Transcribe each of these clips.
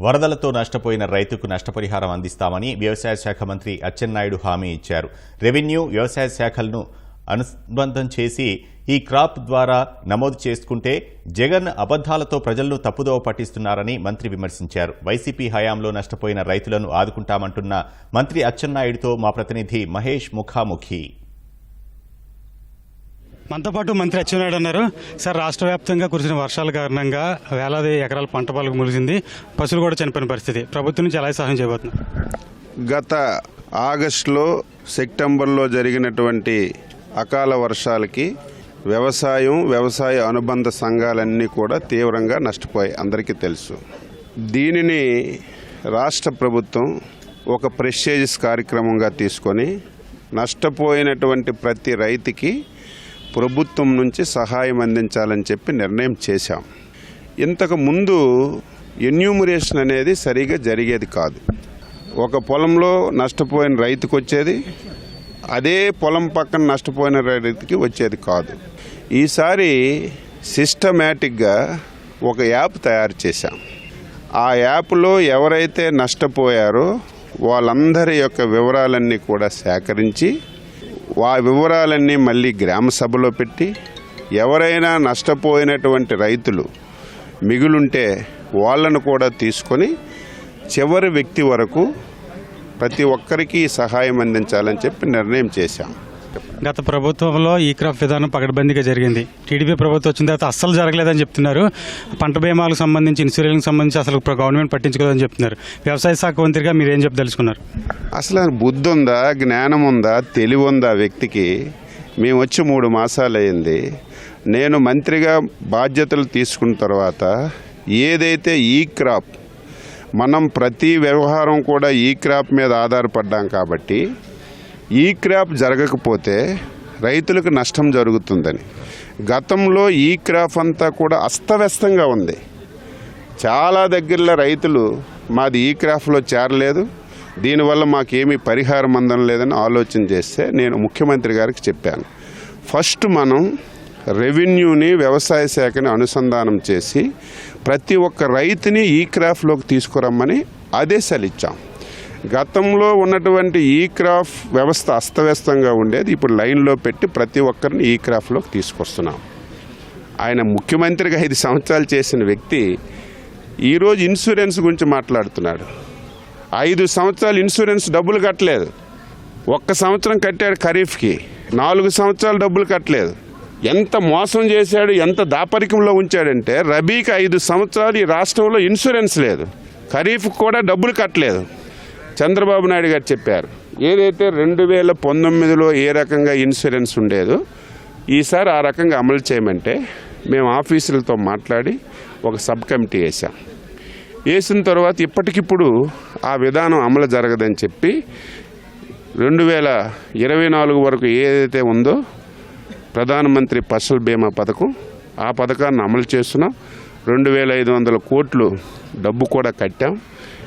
వరదలతో నష్టపోయిన రైతుకు నష్టపరిహారం అందిస్తామని వ్యవసాయ శాఖ మంత్రి అచ్చెన్నాయుడు హామీ ఇచ్చారు. రెవెన్యూ వ్యవసాయ శాఖలను అనుబంధం చేసి ఈ క్రాప్ ద్వారా నమోదు చేసుకుంటే జగన్ అబద్దాలతో ప్రజలను తప్పుదోవ పట్టిస్తున్నారని మంత్రి విమర్శించారు. వైసీపీ హయాంలో నష్టపోయిన రైతులను ఆదుకుంటామంటున్న మంత్రి అచ్చెన్నాయుడుతో మా ప్రతినిధి మహేష్ ముఖాముఖి. మనతో పాటు మంత్రి అచ్చెన్నాయుడు అన్నారు. సార్ రాష్ట్ర వ్యాప్తంగా కురిసిన వర్షాల కారణంగా వేలాది ఎకరాల పంట పొలకు ములిసింది పశువులు కూడా చనిపోయిన పరిస్థితి. ప్రభుత్వం నుంచి ఎలా సహాయం చేయబోతున్నారు? గత ఆగస్టులో సెప్టెంబర్లో జరిగినటువంటి అకాల వర్షాలకి వ్యవసాయం వ్యవసాయ అనుబంధ సంఘాలన్నీ కూడా తీవ్రంగా నష్టపోయాయి. అందరికీ తెలుసు. దీనిని రాష్ట్ర ప్రభుత్వం ఒక ప్రెస్టేజియస్ కార్యక్రమంగా తీసుకొని నష్టపోయినటువంటి ప్రతి రైతుకి ప్రభుత్వం నుంచి సహాయం అందించాలని చెప్పి నిర్ణయం చేశాం. ఇంతకు ముందు ఎన్యూమరేషన్ అనేది సరిగా జరిగేది కాదు. ఒక పొలంలో నష్టపోయిన రైతుకు వచ్చేది అదే పొలం పక్కన నష్టపోయిన రైతుకి వచ్చేది కాదు. ఈసారి సిస్టమేటిక్గా ఒక యాప్ తయారు చేశాం. ఆ యాప్లో ఎవరైతే నష్టపోయారో వాళ్ళందరి యొక్క వివరాలన్నీ కూడా సేకరించి ఆ వివరాలన్నీ మళ్ళీ గ్రామ సభలో పెట్టి ఎవరైనా నష్టపోయినటువంటి రైతులు మిగులుంటే వాళ్ళను కూడా తీసుకొని చివరి వ్యక్తి వరకు ప్రతి ఒక్కరికి సహాయం అందించాలని చెప్పి నిర్ణయం చేశాం. గత ప్రభుత్వంలో ఈ క్రాప్ విధానం పకడ్బందీగా జరిగింది. టీడీపీ ప్రభుత్వం వచ్చిన తర్వాత అస్సలు జరగలేదని చెప్తున్నారు. పంట బీమాలకు సంబంధించి ఇన్సూరెన్స్కి సంబంధించి అసలు గవర్నమెంట్ పట్టించుకోదని చెప్తున్నారు. వ్యవసాయ శాఖ మంత్రిగా మీరు ఏం చెప్పదలుచుకున్నారు అసలు బుద్ధి ఉందా జ్ఞానం ఉందా తెలివి ఉందా వ్యక్తికి? మేము వచ్చి మూడు మాసాలు అయింది నేను మంత్రిగా బాధ్యతలు తీసుకున్న తర్వాత ఏదైతే ఈ క్రాప్ మనం ప్రతి వ్యవహారం కూడా ఈ క్రాప్ మీద ఆధారపడ్డాం కాబట్టి ఈ క్రాప్ జరగకపోతే రైతులకు నష్టం జరుగుతుందని. గతంలో ఈ క్రాప్ అంతా కూడా అస్తవ్యస్తంగా ఉంది. చాలా దగ్గరలో రైతులు మాది ఈ క్రాఫ్లో చేరలేదు. దీనివల్ల మాకేమీ పరిహారం అందం లేదని ఆలోచన చేస్తే నేను ముఖ్యమంత్రి గారికి చెప్పాను. ఫస్ట్ మనం రెవెన్యూని వ్యవసాయ శాఖని అనుసంధానం చేసి ప్రతి ఒక్క రైతుని ఈ క్రాఫ్ట్లోకి తీసుకురమ్మని ఆదేశాలు ఇచ్చాం. గతంలో ఉన్నటువంటి ఈ క్రాఫ్ వ్యవస్థ అస్తవ్యస్తంగా ఉండేది. ఇప్పుడు లైన్లో పెట్టి ప్రతి ఒక్కరిని ఈ క్రాఫ్ట్లోకి తీసుకొస్తున్నాం. ఆయన ముఖ్యమంత్రిగా ఐదు సంవత్సరాలు చేసిన వ్యక్తి ఈరోజు ఇన్సూరెన్స్ గురించి మాట్లాడుతున్నాడు. ఐదు సంవత్సరాలు ఇన్సూరెన్స్ డబ్బులు కట్టలేదు. ఒక్క సంవత్సరం కట్టాడు ఖరీఫ్కి. నాలుగు సంవత్సరాలు డబ్బులు కట్టలేదు. ఎంత మోసం చేశాడు ఎంత దాపరికంలో ఉంచాడంటే రబీకి ఐదు సంవత్సరాలు ఈ రాష్ట్రంలో ఇన్సూరెన్స్ లేదు. ఖరీఫ్కి కూడా డబ్బులు కట్టలేదు. చంద్రబాబు నాయుడు గారు చెప్పారు ఏదైతే రెండు వేల పంతొమ్మిదిలో ఏ రకంగా ఇన్సూరెన్స్ ఉండేదో ఈసారి ఆ రకంగా అమలు చేయమంటే మేము ఆఫీసులతో మాట్లాడి ఒక సబ్ కమిటీ వేసాం వేసిన తర్వాత ఇప్పటికిప్పుడు ఆ విధానం అమలు జరగదని చెప్పి రెండు వేల ఇరవై నాలుగు వరకు ఏదైతే ఉందో ప్రధానమంత్రి ఫసల్ బీమా పథకం ఆ పథకాన్ని అమలు చేస్తున్నాం. రెండు వేల ఐదు వందల కోట్లు డబ్బు కూడా కట్టాం.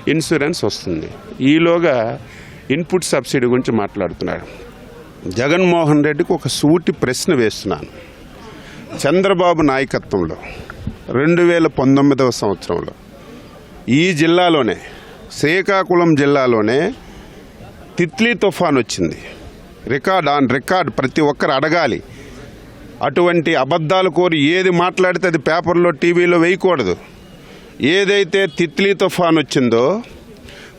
ఇన్సూరెన్స్ వస్తుంది. ఈలోగా ఇన్పుట్ సబ్సిడీ గురించి మాట్లాడుతున్నాడు. జగన్మోహన్ రెడ్డికి ఒక సూటి ప్రశ్న వేస్తున్నాను. చంద్రబాబు నాయకత్వంలో రెండు వేల పంతొమ్మిదవ సంవత్సరంలో ఈ జిల్లాలోనే శ్రీకాకుళం జిల్లాలోనే తిత్లీ తుఫాన్ వచ్చింది. రికార్డ్ ఆన్ రికార్డ్ ప్రతి ఒక్కరు అడగాలి. అటువంటి అబద్ధాలు కోరి ఏది మాట్లాడితే అది పేపర్లో టీవీలో వేయకూడదు. ఏదైతే తిత్లీ తుఫాన్ వచ్చిందో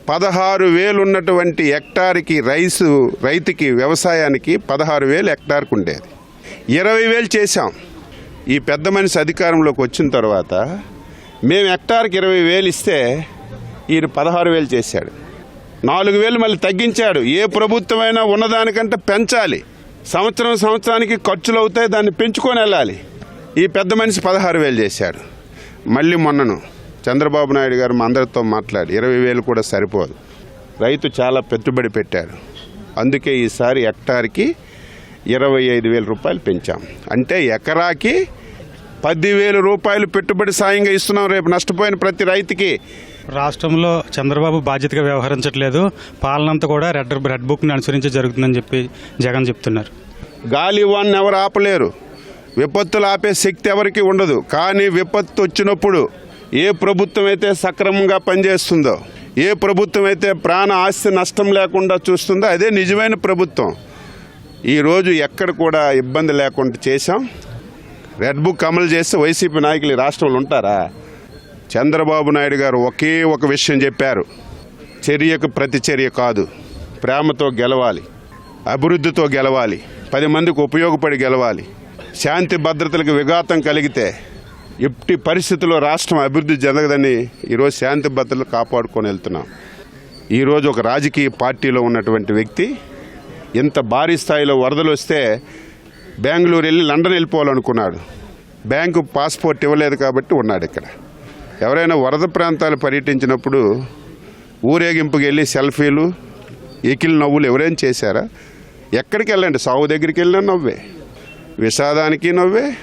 పదహారు వేలు ఉన్నటువంటి హెక్టార్కి రైసు రైతుకి వ్యవసాయానికి పదహారు వేలు హెక్టార్కి ఉండేది. ఇరవై వేలు చేశాం. ఈ పెద్ద మనిషి అధికారంలోకి వచ్చిన తర్వాత మేము హెక్టార్కి ఇరవై వేలు ఇస్తే ఈయన పదహారు వేలు చేశాడు. నాలుగు వేలు మళ్ళీ తగ్గించాడు. ఏ ప్రభుత్వమైనా ఉన్నదానికంటే పెంచాలి. సంవత్సరం సంవత్సరానికి ఖర్చులు అవుతాయి దాన్ని పెంచుకొని వెళ్ళాలి. ఈ పెద్ద మనిషి పదహారు వేలు చేశాడు. మళ్ళీ మొన్నను చంద్రబాబు నాయుడు గారు మా అందరితో మాట్లాడి ఇరవై వేలు కూడా సరిపోదు. రైతు చాలా పెట్టుబడి పెట్టాడు అందుకే ఈసారి హెక్టార్కి ఇరవై ఐదు వేల రూపాయలు పెంచాం. అంటే ఎకరాకి పదివేల రూపాయలు పెట్టుబడి సాయంగా ఇస్తున్నాం రేపు నష్టపోయిన ప్రతి రైతుకి. రాష్ట్రంలో చంద్రబాబు బాధ్యతగా వ్యవహరించట్లేదు. పాలనంతా కూడా రెడ్ రెడ్ బుక్ని అనుసరించి జరుగుతుందని చెప్పి జగన్ చెప్తున్నారు. గాలి వాన్ని ఎవరు ఆపలేరు. విపత్తులు ఆపే శక్తి ఎవరికి ఉండదు. కానీ విపత్తు వచ్చినప్పుడు ఏ ప్రభుత్వం అయితే సక్రమంగా పనిచేస్తుందో ఏ ప్రభుత్వం అయితే ప్రాణ ఆస్తి నష్టం లేకుండా చూస్తుందో అదే నిజమైన ప్రభుత్వం. ఈరోజు ఎక్కడ కూడా ఇబ్బంది లేకుండా చేశాం. రెడ్ బుక్ అమలు చేస్తే వైసీపీ నాయకులు ఈ రాష్ట్రంలో ఉంటారా? చంద్రబాబు నాయుడు గారు ఒకే ఒక విషయం చెప్పారు. చర్యకు ప్రతిచర్య కాదు. ప్రేమతో గెలవాలి. అభివృద్ధితో గెలవాలి. పది మందికి ఉపయోగపడి గెలవాలి. శాంతి భద్రతలకు విఘాతం కలిగితే ఎట్టి పరిస్థితుల్లో రాష్ట్రం అభివృద్ధి జరగదని ఈరోజు శాంతి భద్రతలు కాపాడుకొని వెళ్తున్నాం. ఈరోజు ఒక రాజకీయ పార్టీలో ఉన్నటువంటి వ్యక్తి ఇంత భారీ స్థాయిలో వరదలు వస్తే బెంగళూరు వెళ్ళి లండన్ వెళ్ళిపోవాలనుకున్నాడు. బ్యాంకు పాస్పోర్ట్ ఇవ్వలేదు కాబట్టి ఉన్నాడు ఇక్కడ. ఎవరైనా వరద ప్రాంతాలు పర్యటించినప్పుడు ఊరేగింపుకి వెళ్ళి సెల్ఫీలు ఎకిలి నవ్వులు ఎవరైనా చేశారా? ఎక్కడికి వెళ్ళండి? సాగు దగ్గరికి వెళ్ళినా నవ్వే. విషాదానికి నవ్వే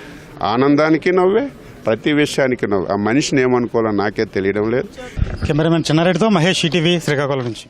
ఆనందానికి నవ్వే ప్రతి విషయానికి ఆ మనిషిని ఏమనుకోవాలో నాకే తెలియడం లేదు. కెమెరామెన్ చిన్నారెడ్డితో మహేష్ ఈటీవీ శ్రీకాకుళం నుంచి.